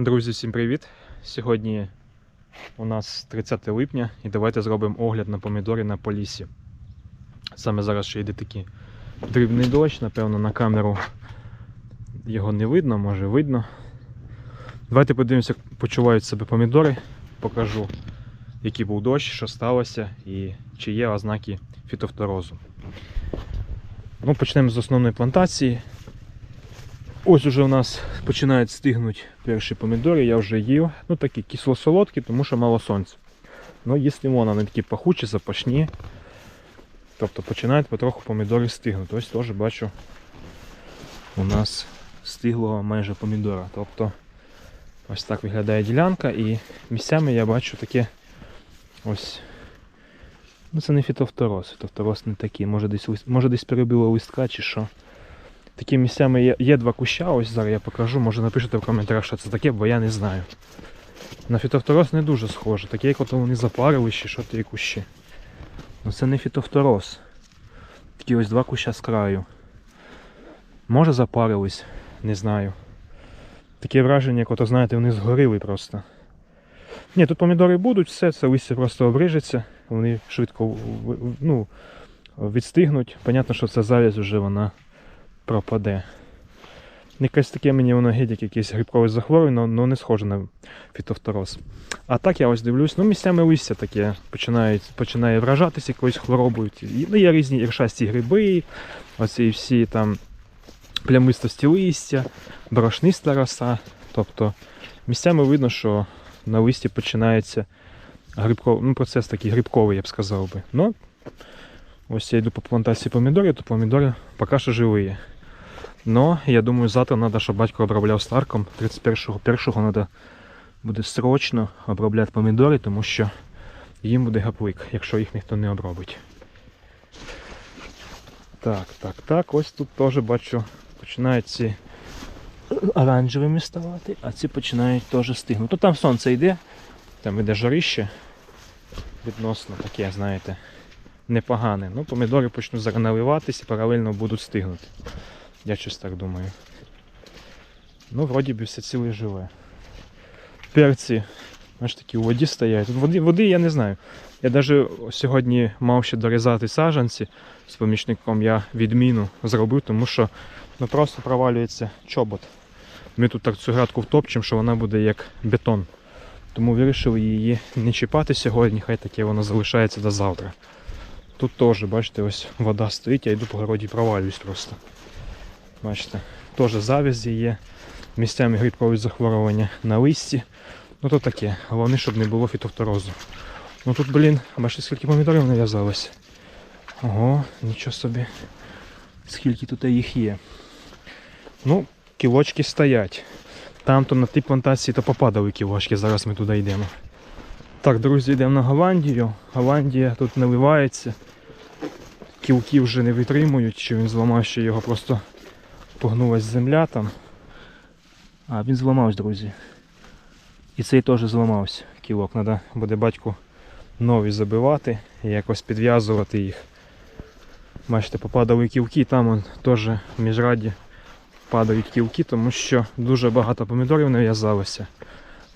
Друзі, всім привіт! Сьогодні у нас 30 липня і давайте зробимо огляд на помідори на полісі. Саме зараз ще йде такий дрібний дощ, напевно, на камеру його не видно, може видно. Давайте подивимося, як почувають себе помідори. Покажу, який був дощ, що сталося і чи є ознаки фітофторозу. Ну, почнемо з основної плантації. Ось уже у нас починають стигнути перші помідори, я вже їв. Ну такі кисло-солодкі, тому що мало сонця. Ну, їсти можна, вони такі пахучі, запашні. Тобто починають потроху помідори стигнути. Ось теж бачу, у нас стигло майже помідора. Тобто ось так виглядає ділянка і місцями я бачу таке ось. Ну це не фітофтороз, фітофтороз не такий. Може десь, може десь перебило листка чи що. Такі місцями є, є два куща, ось зараз я покажу, може напишете в коментарях, що це таке, бо я не знаю. На фітофтороз не дуже схоже, таке, як от вони запарили чи що ті кущі. Ну це не фітофтороз. Такі ось два куща з краю. Може запарились, не знаю. Таке враження, як ото, знаєте, вони згоріли просто. Ні, тут помідори будуть, все, це листя просто обрижеться, вони швидко ну, відстигнуть. Понятно, що це завязь вже вона пропаде. Якесь таке мені воно геть як якесь грибкове захворювання, але не схоже на фітофтороз. А так я ось дивлюсь, ну місцями листя таке починає, починає вражатися якоюсь хворобою. Ну, є різні іршасті гриби, оці всі там плямистості листя, борошниста роса. Тобто місцями видно, що на листі починається грибков... ну, процес такий грибковий, я б сказав би. Ну, ось я йду по плантації помідорів, то помідори поки що живі. Но я думаю, завтра треба, щоб батько обробляв старком. 31-го першого треба буде срочно обробляти помідори, тому що їм буде гаплик, якщо їх ніхто не обробить. Так, так, так, ось тут теж бачу, починають ці оранжевими ставати, а ці починають теж стигнути. Ну там сонце йде, там іде жарище. Відносно таке, знаєте, непогане. Ну, помідори почнуть зараз і паралельно будуть стигнути. Я щось так думаю. Ну, вроді би все ціле живе. Перці, аж такі у воді стоять. Води, води я не знаю. Я навіть сьогодні мав ще дорізати саджанці з помічником, я відміну зробив, тому що ну, просто провалюється чобот. Ми тут так цю градку втопчемо, що вона буде як бетон. Тому вирішили її не чіпати сьогодні, хай таке воно залишається до завтра. Тут теж, бачите, ось вода стоїть, я йду по городі провалююсь просто. Бачите, теж завязі є. Місцями грибкові захворювання на листі. Ну то таке. Головне, щоб не було фітофторозу. Ну тут, блін, бачите, скільки помідорів нав'язалось. Ого, нічого собі. Скільки тут їх є. Ну, кілочки стоять. Там то на тій плантації то попадали кілочки, зараз ми туди йдемо. Так, друзі, йдемо на Голландію. Голландія тут наливається. Кілки вже не витримують, чи він зламав, що його просто погнулась земля там. А, він зламався, друзі. І цей теж зламався кілок. Треба буде батьку нові забивати і якось підв'язувати їх. Бачите, попадали кілки, там он теж в міжраді падають кілки, тому що дуже багато помідорів нав'язалося.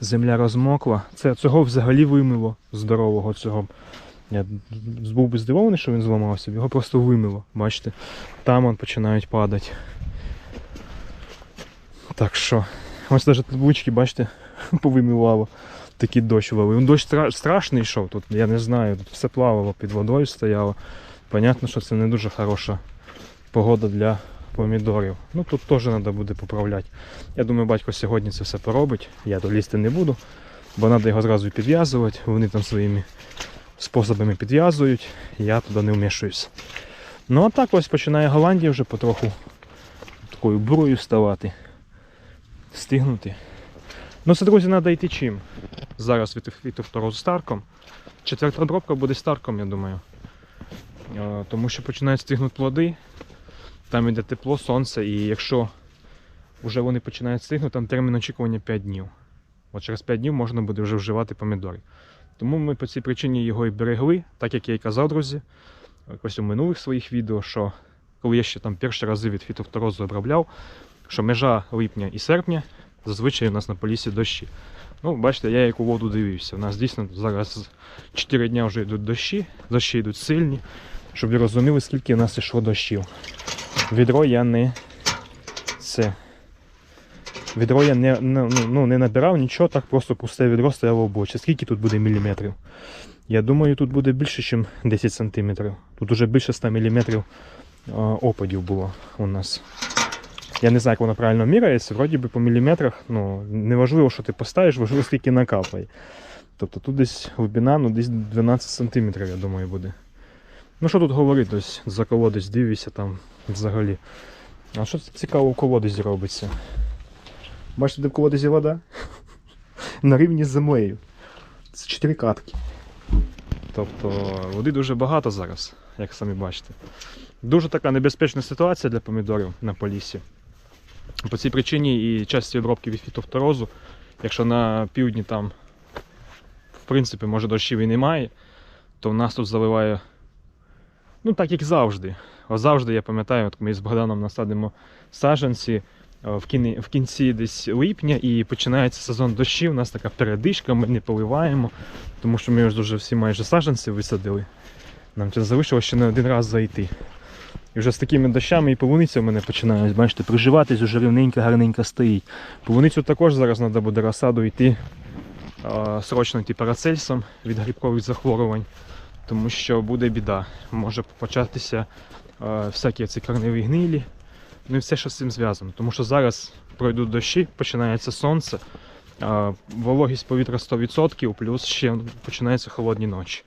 Земля розмокла. Це цього взагалі вимило здорового цього. Я був би здивований, що він зламався, його просто вимило. Бачите, там он починають падати. Так що, ось навіть таблички, бачите, повимивало. Такий дощ валив. Ну, Дощ стра- страшний йшов, тут я не знаю, тут все плавало під водою стояло. Понятно, що це не дуже хороша погода для помідорів. Ну тут теж треба буде поправляти. Я думаю, батько сьогодні це все поробить. Я то лізти не буду, бо треба його зразу підв'язувати. Вони там своїми способами підв'язують, я туди не вмішуюсь. Ну а так ось починає Голландія вже потроху такою бурою ставати, стигнути. Ну це, друзі, треба йти чим. Зараз від фітофторозу старком. Четверта обробка буде старком, я думаю. Е, Тому що починають стигнути плоди, там йде тепло, сонце, і якщо вже вони починають стигнути, там термін очікування 5 днів. От через 5 днів можна буде вже вживати помідори. Тому ми по цій причині його і берегли, так як я і казав, друзі, ось у минулих своїх відео, що коли я ще там перші рази від фітофторозу обробляв, що межа липня і серпня Зазвичай у нас на полісі дощі. Ну, бачите, я як у воду дивився. У нас дійсно зараз 4 дня вже йдуть дощі, дощі йдуть сильні, щоб ви розуміли, скільки у нас йшло дощів. Відро я не це. Відро я не, ну, не набирав нічого, так просто пусте відро стояло в бочі. Скільки тут буде міліметрів? Я думаю, тут буде більше, ніж 10 сантиметрів. Тут уже більше 100 міліметрів опадів було у нас. Я не знаю, як воно правильно міряється. Вроді би по міліметрах, ну, не що ти поставиш, важливо, скільки накапає. Тобто тут десь глибина, ну десь 12 сантиметрів, я думаю, буде. Ну що тут говорити, ось за колодязь дивишся там взагалі. А що цікаво у колодязі робиться? Бачите, де в колодязі вода? На рівні з землею. Це 4 катки. Тобто води дуже багато зараз, як самі бачите. Дуже така небезпечна ситуація для помідорів на полісі. По цій причині і часті обробки від фітофторозу, якщо на півдні там, в принципі, може дощів і немає, то в нас тут заливає, ну так як завжди. О, завжди я пам'ятаю, от ми з Богданом насадимо саджанці е, в, кіні, в кінці десь липня і починається сезон дощів, у нас така передишка, ми не поливаємо, тому що ми вже всі майже саджанці висадили. Нам це залишилося ще не один раз зайти. І вже з такими дощами і полуниця в мене починають, бачите, приживатись, вже рівненько, гарненько стоїть. Полуницю також зараз треба буде розсаду йти, а, срочно йти парацельсом від грибкових захворювань, тому що буде біда. Може початися а, всякі ці корневі гнилі, ну і все, що з цим зв'язано. Тому що зараз пройдуть дощі, починається сонце, а, вологість повітря 100%, плюс ще починаються холодні ночі.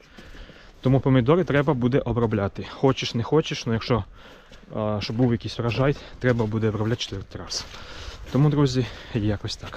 Тому помідори треба буде обробляти. Хочеш, не хочеш, але якщо щоб був якийсь врожай, треба буде обробляти 4 раз. Тому, друзі, якось так.